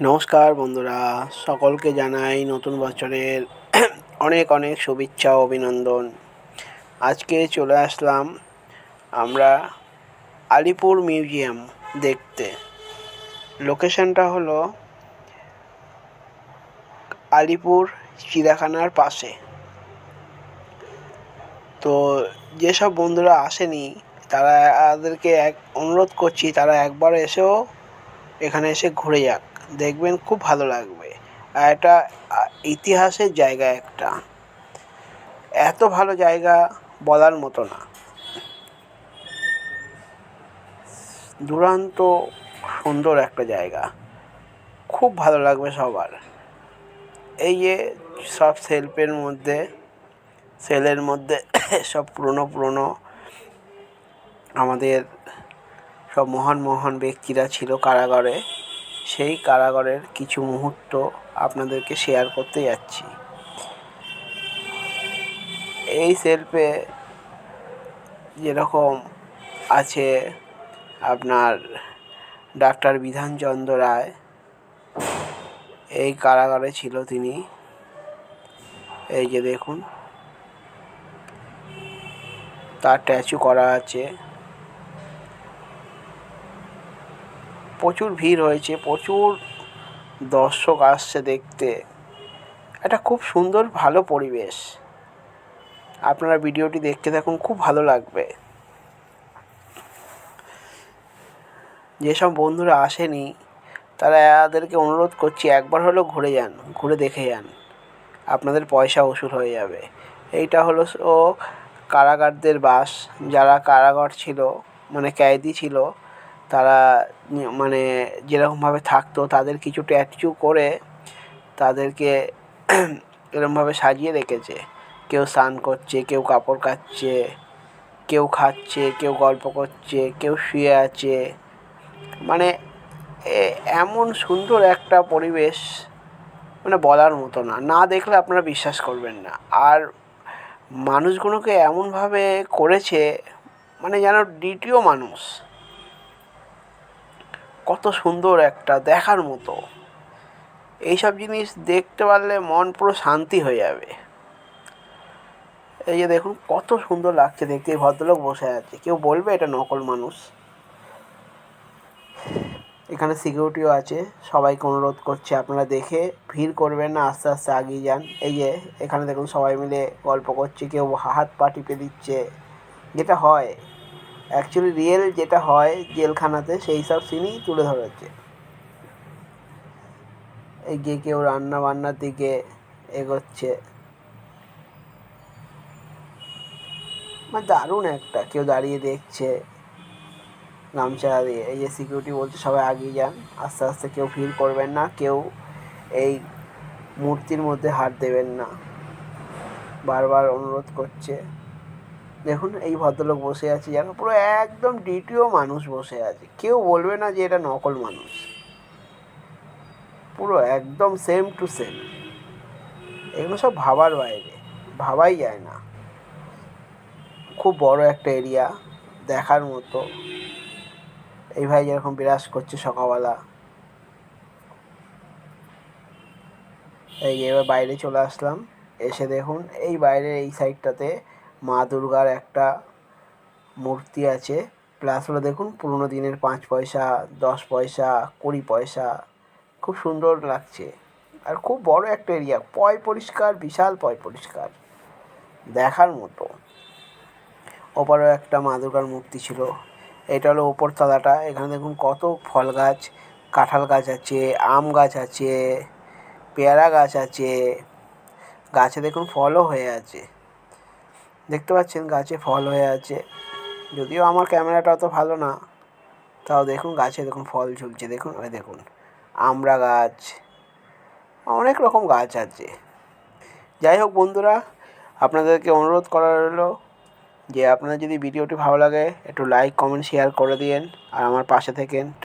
নমস্কার বন্ধুরা, সকলকে জানাই নতুন বছরের অনেক অনেক শুভেচ্ছা অভিনন্দন। আজকে চলে আসলাম আমরা আলিপুর মিউজিয়াম দেখতে। লোকেশনটা হলো আলিপুর চিড়িয়াখানার পাশে। তো যেসব বন্ধুরা আসেনি, তারা তাদেরকে এক অনুরোধ করছি, তারা একবার এসেও এখানে এসে ঘুরে যাক। দেখবেন খুব ভালো লাগবে। আর এটা ইতিহাসের জায়গা একটা। এত ভালো জায়গা বলার মতো না। দুরান্ত, সুন্দর একটা জায়গা। খুব ভালো লাগবে সবার। এই যে, সব সেলফের মধ্যে, সেলের মধ্যে সব পুরনো পুরনো আমাদের সব মহান মহান ব্যক্তিরা ছিল কারাগারে। সেই কারাগারের কিছু মুহূর্ত আপনাদেরকে শেয়ার করতে যাচ্ছি। এই সেলফে যেরকম আছে আপনার ডাক্তার বিধানচন্দ্র রায়, এই কারাগারে ছিল তিনি। এই যে দেখুন, তার স্ট্যাচু করা আছে। প্রচুর ভিড় হয়েছে, প্রচুর দর্শক আসছে দেখতে। একটা খুব সুন্দর, ভালো পরিবেশ। আপনারা ভিডিওটি দেখতে থাকুন, খুব ভালো লাগবে। যেসব বন্ধুরা আসেনি, তারা তাদেরকে অনুরোধ করছি, একবার হলেও ঘুরে যান, ঘুরে দেখে যান। আপনাদের পয়সা উসুল হয়ে যাবে। এইটা হলো ও কারাগারদের বাস। যারা কারাগার ছিল মানে কয়েদি ছিল তারা মানে যেরকমভাবে থাকতো, তাদের কিছু ট্যাটু করে তাদেরকে এরমভাবে সাজিয়ে রেখেছে। কেউ স্নান করছে, কেউ কাপড় কাচছে, কেউ খাচ্ছে, কেউ গল্প করছে, কেউ শুয়ে আছে। মানে এমন সুন্দর একটা পরিবেশ মানে বলার মতো না। না দেখলে আপনারা বিশ্বাস করবেন না। আর মানুষগুলোকে এমনভাবে করেছে মানে যেন দ্বিতীয় মানুষ। কত সুন্দর একটা দেখার মতো। এইসব জিনিস দেখতে পারলে মন পুরো শান্তি হয়ে যাবে। এই যে দেখুন, কত সুন্দর লাগছে দেখতে। এই ভদ্রলোক বসে আছে। কেউ বলবে এটা নকল মানুষ? এখানে সিকিউরিটিও আছে। সবাইকে অনুরোধ করছে, আপনারা দেখে ভিড় করবেন না, আস্তে আস্তে এগিয়ে যান। এই যে, এখানে দেখুন সবাই মিলে গল্প করছে, কেউ হাত পা টিপে দিচ্ছে। যেটা হয় অ্যাকচুয়ালি রিয়েল যেটা হয় জেলখানাতে, সেই সব সিনই তুলে ধরেছে এই গিয়ে কেউ রান্না বান্নার দিকে এগোচ্ছে। মানে দারুণ একটা, কেউ দাঁড়িয়ে দেখছে। গামছা দিয়ে, এই যে সিকিউরিটি বলছে সবাই আগিয়ে যান, আস্তে আস্তে কেউ ভিড় করবেন না, কেউ এই মূর্তির মধ্যে হাত দেবেন না। বারবার অনুরোধ করছে। দেখুন, এই ভদ্রলোক বসে আছে যেন পুরো একদম দ্বিতীয় মানুষ বসে আছে। কেউ বলবে না যে এটা নকল মানুষ। পুরো একদম সেম টু সেম এগুলো সব ভাবার বাইরে, ভাবাই যায় না। খুব বড় একটা এরিয়া দেখার মতো। এই ভাই যেরকম বিরাজ করছে সকালবেলা। এই এবার বাইরে চলে আসলাম। এসে দেখুন, এই বাইরের এই সাইডটাতে মা দুর্গার একটা মূর্তি আছে। প্লাস হলো দেখুন, পুরোনো দিনের পাঁচ পয়সা, দশ পয়সা, কুড়ি পয়সা, খুব সুন্দর লাগছে। আর খুব বড় একটা এরিয়া পয় পরিষ্কার, বিশাল পয় পরিষ্কার। দেখার মতো। ওপারেও একটা মা দুর্গার মূর্তি ছিল। এটা হলো ওপর তলাটা। এখানে দেখুন কত ফল গাছ, কাঁঠাল গাছ আছে, আম গাছ আছে, পেয়ারা গাছ আছে। গাছে দেখুন ফলও হয়ে আছে। দেখতে পাচ্ছেন গাছে ফল হয়ে আছে। যদিও আমার ক্যামেরাটা অত ভালো না, তাও দেখুন গাছে দেখুন ফল ঝুলছে। দেখুন, ওই দেখুন, আমরা গাছ, অনেক রকম গাছ আছে। যাই হোক বন্ধুরা, আপনাদেরকে অনুরোধ করা রইল যে আপনার যদি ভিডিওটি ভালো লাগে, একটু লাইক কমেন্ট শেয়ার করে দিন আর আমার পাশে থেকেন।